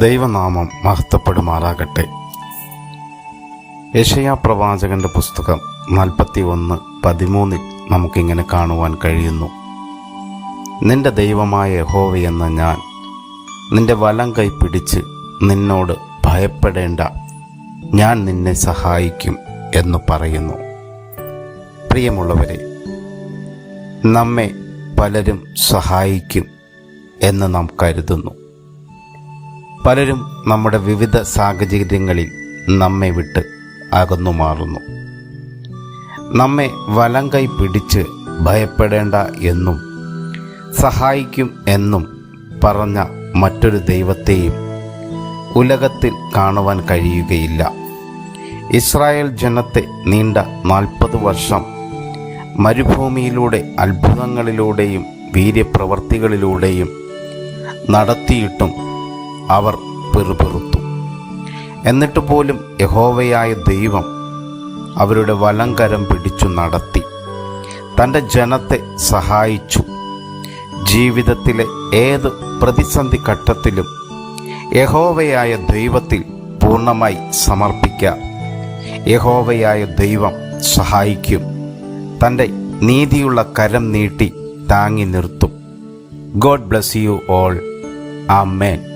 ദൈവനാമം മഹത്വപ്പെടുമാറാകട്ടെ. യഷയാ പ്രവാചകന്റെ പുസ്തകം നാൽപ്പത്തി ഒന്ന് പതിമൂന്നിൽ നമുക്കിങ്ങനെ കാണുവാൻ കഴിയുന്നു. നിന്റെ ദൈവമായ യഹോവയെന്ന ഞാൻ നിന്റെ വലം കൈ പിടിച്ച് നിന്നോട് ഭയപ്പെടേണ്ട. ഞാൻ നിന്നെ സഹായിക്കും എന്ന് പറയുന്നു. പ്രിയമുള്ളവരെ നമ്മെ പലരും സഹായിക്കും എന്ന് നാം കരുതുന്നു. പലരും നമ്മുടെ വിവിധ സാഹചര്യങ്ങളിൽ നമ്മെ വിട്ട് അകന്നു മാറുന്നു. നമ്മെ വലം കൈ പിടിച്ച് ഭയപ്പെടേണ്ട എന്നും സഹായിക്കും എന്നും പറഞ്ഞ മറ്റൊരു ദൈവത്തെയും ഉലകത്തിൽ കാണുവാൻ കഴിയുകയില്ല. ഇസ്രായേൽ ജനത്തെ നീണ്ട നാൽപ്പത് വർഷം മരുഭൂമിയിലൂടെ അത്ഭുതങ്ങളിലൂടെയും വീര്യപ്രവർത്തികളിലൂടെയും നടത്തിയിട്ടും അവർ പെറുപെറുത്തു. എന്നിട്ട് പോലും യഹോവയായ ദൈവം അവരുടെ വലങ്കരം പിടിച്ചു നടത്തി. തന്റെ ജനത്തെ സഹായിച്ചു. ജീവിതത്തിലെ ഏത് പ്രതിസന്ധി ഘട്ടത്തിലും യഹോവയായ ദൈവത്തിൽ പൂർണമായി സമർപ്പിക്കുക. യഹോവയായ ദൈവം സഹായിക്കും. തന്റെ നീതിയുള്ള കരം നീട്ടി താങ്ങി നിർത്തും. God bless you all. Amen